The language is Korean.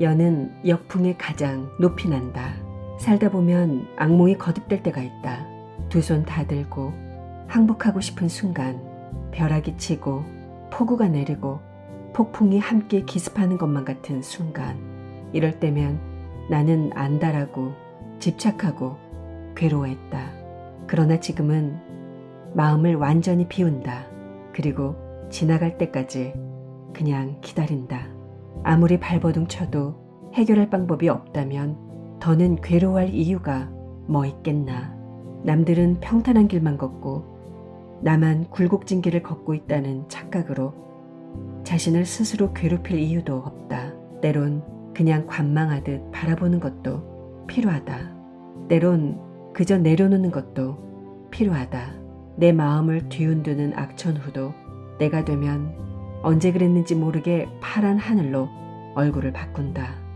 여는 역풍에 가장 높이 난다. 살다 보면 악몽이 거듭될 때가 있다. 두 손 다 들고 항복하고 싶은 순간 벼락이 치고 폭우가 내리고 폭풍이 함께 기습하는 것만 같은 순간 이럴 때면 나는 안다라고 집착하고 괴로워했다. 그러나 지금은 마음을 완전히 비운다. 그리고 지나갈 때까지 그냥 기다린다. 아무리 발버둥 쳐도 해결할 방법이 없다면 더는 괴로워할 이유가 뭐 있겠나. 남들은 평탄한 길만 걷고 나만 굴곡진 길을 걷고 있다는 착각으로 자신을 스스로 괴롭힐 이유도 없다. 때론 그냥 관망하듯 바라보는 것도 필요하다. 때론 그저 내려놓는 것도 필요하다. 내 마음을 뒤흔드는 악천후도 내가 되면 언제 그랬는지 모르게 파란 하늘로 얼굴을 바꾼다.